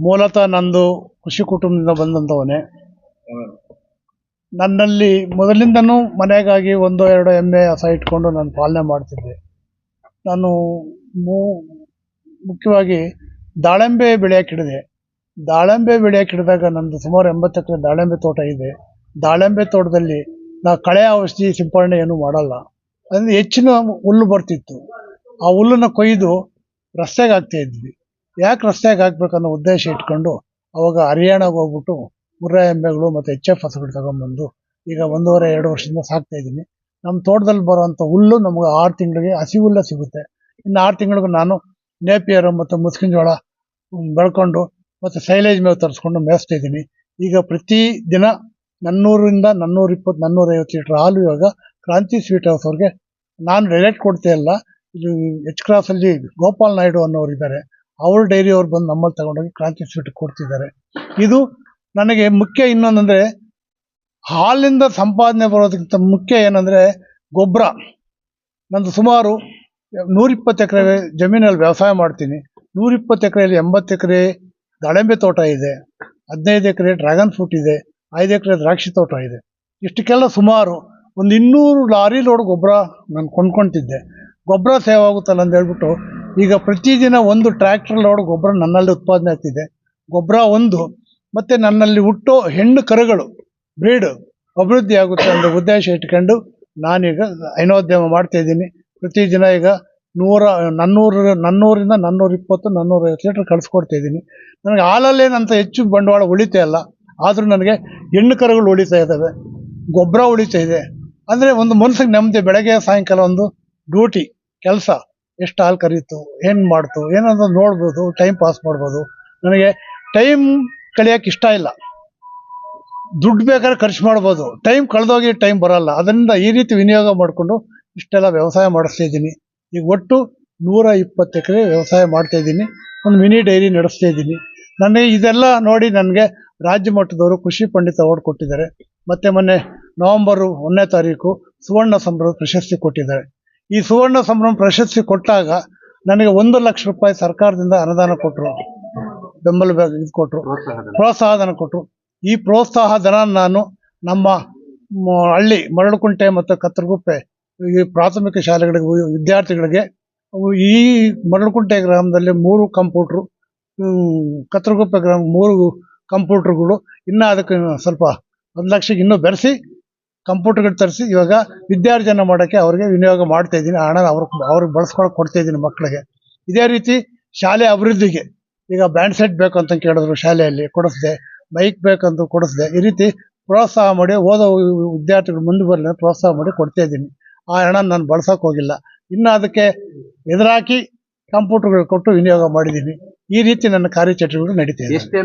ಮೂಲತಃ ನಂದು ಕೃಷಿ ಕುಟುಂಬದಿಂದ ಬಂದಂಥವನೇ. ನನ್ನಲ್ಲಿ ಮೊದಲಿಂದನೂ ಮನೆಗಾಗಿ ಒಂದು ಎರಡು ಎಮ್ಮೆ ಹಸ ಇಟ್ಕೊಂಡು ನಾನು ಪಾಲನೆ ಮಾಡ್ತಿದ್ದೆ. ನಾನು ಮೂ, ಮುಖ್ಯವಾಗಿ ದಾಳಿಂಬೆ ಬೆಳೆಯಕ್ಕೆ ಹಿಡಿದೆ ದಾಳಿಂಬೆ ಹಿಡಿದಾಗ ನಂದು ಸುಮಾರು ಎಂಬತ್ತು ಎಕರೆ ದಾಳಿಂಬೆ ತೋಟ ಇದೆ. ದಾಳಿಂಬೆ ತೋಟದಲ್ಲಿ ನಾ ಕಳೆ ಔಷಧಿ ಸಿಂಪಡಣೆ ಏನು ಮಾಡಲ್ಲ. ಅದರಿಂದ ಹೆಚ್ಚಿನ ಹುಲ್ಲು ಬರ್ತಿತ್ತು. ಆ ಹುಲ್ಲನ್ನು ಕೊಯ್ದು ರಸ್ತೆಗೆ ಹಾಕ್ತಾ ಇದ್ವಿ. ಯಾಕೆ ರಸ್ತೆಗೆ ಹಾಕ್ಬೇಕನ್ನೋ ಉದ್ದೇಶ ಇಟ್ಕೊಂಡು ಅವಾಗ ಹರಿಯಾಣಗೆ ಹೋಗ್ಬಿಟ್ಟು ಮುರ್ರಾ ಎಮ್ಮೆಗಳು ಮತ್ತು ಎಚ್ ಎಫ್ ಹಸುಗಳು ತಗೊಂಡ್ಬಂದು ಈಗ ಒಂದೂವರೆ, ಎರಡು ವರ್ಷದಿಂದ ಸಾಕ್ತಾ ಇದ್ದೀನಿ. ನಮ್ಮ ತೋಟದಲ್ಲಿ ಬರುವಂಥ ಹುಲ್ಲು ನಮಗೆ ಆರು ತಿಂಗಳಿಗೆ ಹಸಿ ಹುಲ್ಲೇ ಸಿಗುತ್ತೆ. ಇನ್ನು ಆರು ತಿಂಗಳಿಗೂ ನಾನು ನೇಪಿಯರು ಮತ್ತು ಮುಸ್ಕಿನ ಜೋಳ ಬೆಳ್ಕೊಂಡು ಮತ್ತು ಸೈಲೇಜ್ ಮೇವು ತರಿಸ್ಕೊಂಡು ಮೇಯಿಸ್ತಾ ಇದ್ದೀನಿ. ಈಗ ಪ್ರತಿ ದಿನ ನನ್ನೂರಿಂದ ನನ್ನೂರ ಇಪ್ಪತ್ತು ನನ್ನೂರೈವತ್ತು ಲೀಟ್ರ್ ಹಾಲು ಇವಾಗ ಕ್ರಾಂತಿ ಸ್ವೀಟ್ ಹೌಸ್ ಅವ್ರಿಗೆ. ನಾನು ಡೈರೆಕ್ಟ್ ಕೊಡ್ತಾ ಇಲ್ಲ. ಇದು ಎಚ್ ಕ್ರಾಸಲ್ಲಿ ಗೋಪಾಲ್ ನಾಯ್ಡು ಅನ್ನೋರು ಇದ್ದಾರೆ ಅವ್ರ ಡೈರಿ ಅವ್ರು ಬಂದು ನಮ್ಮಲ್ಲಿ ತಗೊಂಡೋಗಿ ಕ್ರಾಂತಿ ಸ್ವೀಟ್ ಕೊಡ್ತಿದ್ದಾರೆ. ಇದು ನನಗೆ ಮುಖ್ಯ ಇನ್ನೊಂದಂದ್ರೆ ಹಾಲಿಂದ ಸಂಪಾದನೆ ಬರೋದಕ್ಕಿಂತ ಮುಖ್ಯ ಏನಂದರೆ ಗೊಬ್ಬರ. ನಂದು ಸುಮಾರು ನೂರಿಪ್ಪತ್ತು ಎಕರೆ ಜಮೀನಲ್ಲಿ ವ್ಯವಸಾಯ ಮಾಡ್ತೀನಿ. ನೂರಿಪ್ಪತ್ತು ಎಕರೆಯಲ್ಲಿ ಎಂಬತ್ತು ಎಕರೆ ದಾಳಿಂಬೆ ತೋಟ ಇದೆ. ಹದಿನೈದು ಎಕರೆ ಡ್ರ್ಯಾಗನ್ ಫ್ರೂಟ್ ಇದೆ. ಐದು ಎಕರೆ ದ್ರಾಕ್ಷಿ ತೋಟ ಇದೆ. ಇಷ್ಟಕ್ಕೆಲ್ಲ ಸುಮಾರು ಒಂದು ಇನ್ನೂರು ಲಾರಿ ಲೋಡ್ ಗೊಬ್ಬರ ನಾನು ಕೊಂಡ್ಕೊಳ್ತಿದ್ದೆ ಗೊಬ್ಬರ ಸೇವ್ ಆಗುತ್ತಲ್ಲ ಅಂತ ಹೇಳ್ಬಿಟ್ಟು ಈಗ ಪ್ರತಿದಿನ ಒಂದು ಟ್ರ್ಯಾಕ್ಟರ್ ಲೋಡ್ ಗೊಬ್ಬರ ನನ್ನಲ್ಲಿ ಉತ್ಪಾದನೆ ಆಗ್ತಿದೆ. ಗೊಬ್ಬರ ಒಂದು, ಮತ್ತು ನನ್ನಲ್ಲಿ ಹುಟ್ಟೋ ಹೆಣ್ಣು ಕರುಗಳು ಬ್ರೀಡ್ ಅಭಿವೃದ್ಧಿ ಆಗುತ್ತೆ ಅಂತ ಉದ್ದೇಶ ಇಟ್ಕೊಂಡು ನಾನೀಗ ಹೈನೋದ್ಯಮ ಮಾಡ್ತಾ ಇದ್ದೀನಿ. ಪ್ರತಿದಿನ ಈಗ ನೂರ, ನನ್ನೂರು, ನನ್ನೂರಿಂದ ನನ್ನೂರ ಇಪ್ಪತ್ತು ನನ್ನೂರೈವತ್ತು ಲೀಟ್ರ್ ಕಳಿಸ್ಕೊಡ್ತಾ ಇದ್ದೀನಿ. ನನಗೆ ಹಾಲಲ್ಲೇನಂತ ಹೆಚ್ಚು ಬಂಡವಾಳ ಉಳಿತಾ ಇಲ್ಲ. ಆದರೂ ನನಗೆ ಹೆಣ್ಣು ಕರುಗಳು ಉಳಿತಾ ಇದ್ದಾವೆ. ಗೊಬ್ಬರ ಉಳಿತಾ ಇದೆ. ಅಂದರೆ ಒಂದು ಮನಸ್ಸಿಗೆ ನೆಮ್ಮದಿ, ಬೆಳಗ್ಗೆ, ಸಾಯಂಕಾಲ ಒಂದು ಡ್ಯೂಟಿ ಕೆಲಸ. ಎಷ್ಟು ಹಾಲು ಕರೀತು, ಏನು ಮಾಡ್ತು, ಏನಾದ್ರು ನೋಡ್ಬೋದು ಟೈಮ್ ಪಾಸ್ ಮಾಡ್ಬೋದು. ನನಗೆ ಟೈಮ್ ಕಳಿಯೋಕೆ ಇಷ್ಟ ಇಲ್ಲ. ದುಡ್ಡು ಬೇಕಾದ್ರೆ ಖರ್ಚು ಮಾಡ್ಬೋದು. ಟೈಮ್ ಕಳೆದೋಗಿ ಟೈಮ್ ಬರಲ್ಲ. ಅದರಿಂದ ಈ ರೀತಿ ವಿನಿಯೋಗ ಮಾಡಿಕೊಂಡು ಇಷ್ಟೆಲ್ಲ ವ್ಯವಸಾಯ ಮಾಡಿಸ್ತಾ ಇದ್ದೀನಿ. ಈಗ ಒಟ್ಟು ನೂರ ಇಪ್ಪತ್ತು ಎಕರೆ ವ್ಯವಸಾಯ ಮಾಡ್ತಾ ಇದ್ದೀನಿ. ಒಂದು ಮಿನಿ ಡೈರಿ ನಡೆಸ್ತಾ ಇದ್ದೀನಿ. ನನಗೆ ಇದೆಲ್ಲ ನೋಡಿ ನನಗೆ ರಾಜ್ಯ ಮಟ್ಟದವರು ಕೃಷಿ ಪಂಡಿತ ಅವಾರ್ಡ್ ಕೊಟ್ಟಿದ್ದಾರೆ. ಮತ್ತು ಮೊನ್ನೆ ನವೆಂಬರು ಒಂದನೇ ತಾರೀಕು ಸುವರ್ಣ ಸಂಭ್ರಮ ಪ್ರಶಸ್ತಿ ಕೊಟ್ಟಿದ್ದಾರೆ. ಈ ಸುವರ್ಣ ಸಂಭ್ರಮ ಪ್ರಶಸ್ತಿ ಕೊಟ್ಟಾಗ ನನಗೆ ಒಂದು ಲಕ್ಷ ರೂಪಾಯಿ ಸರ್ಕಾರದಿಂದ ಅನುದಾನ ಕೊಟ್ಟರು ಬೆಂಬಲ ಬೆ- ಇದು ಕೊಟ್ಟರು ಪ್ರೋತ್ಸಾಹಧನ. ಕೊಟ್ಟರು ಈ ಪ್ರೋತ್ಸಾಹ ಧನ ನಾನು ನಮ್ಮ ಹಳ್ಳಿ ಮರಳುಕುಂಟೆ ಮತ್ತು ಕತ್ತರಗುಪ್ಪೆ ಈ ಪ್ರಾಥಮಿಕ ಶಾಲೆಗಳಿಗೆ ವಿದ್ಯಾರ್ಥಿಗಳಿಗೆ ಈ ಮರಳುಕುಂಟೆ ಗ್ರಾಮದಲ್ಲಿ ಮೂರು ಕಂಪ್ಯೂಟ್ರು ಕತ್ತರಗುಪ್ಪೆ ಗ್ರಾಮ ಮೂರು ಕಂಪ್ಯೂಟ್ರುಗಳು. ಇನ್ನೂ ಅದಕ್ಕೆ ಸ್ವಲ್ಪ ಒಂದು ಲಕ್ಷಕ್ಕೆ ಇನ್ನೂ ಬೆರೆಸಿ ಕಂಪ್ಯೂಟರ್ಗಳು ತರಿಸಿ ಇವಾಗ ವಿದ್ಯಾರ್ಜನೆ ಮಾಡೋಕ್ಕೆ ಅವ್ರಿಗೆ ವಿನಿಯೋಗ ಮಾಡ್ತಾ ಇದ್ದೀನಿ. ಹಣ ಅವ್ರಿಗೆ ಅವ್ರಿಗೆ ಬಳಸ್ಕೊಳಕ್ಕೆ ಕೊಡ್ತಾ ಇದ್ದೀನಿ ಮಕ್ಕಳಿಗೆ ಇದೇ ರೀತಿ ಶಾಲೆ ಅಭಿವೃದ್ಧಿಗೆ ಈಗ ಬ್ಯಾಂಡ್ ಸೆಟ್ ಬೇಕು ಅಂತ ಕೇಳಿದ್ರು ಶಾಲೆಯಲ್ಲಿ, ಕೊಡಿಸ್ದೆ. ಮೈಕ್ ಬೇಕಂತ ಕೊಡಿಸ್ದೆ. ಈ ರೀತಿ ಪ್ರೋತ್ಸಾಹ ಮಾಡಿ ಓದೋ ವಿದ್ಯಾರ್ಥಿಗಳು ಮುಂದೆ ಬರಲಿ ಪ್ರೋತ್ಸಾಹ ಮಾಡಿ ಕೊಡ್ತಾ ಇದ್ದೀನಿ. ಆ ಹಣ ನಾನು ಬಳಸೋಕೆ ಹೋಗಿಲ್ಲ. ಇನ್ನು ಅದಕ್ಕೆ ಎದುರಾಕಿ ಕಂಪ್ಯೂಟರ್ಗಳು ಕೊಟ್ಟು ವಿನಿಯೋಗ ಮಾಡಿದ್ದೀನಿ ಈ ರೀತಿ ನನ್ನ ಕಾರ್ಯಚಟುವಟಿಕೆಗಳು ನಡೀತಾ ಇದೆ. ಎಷ್ಟೇ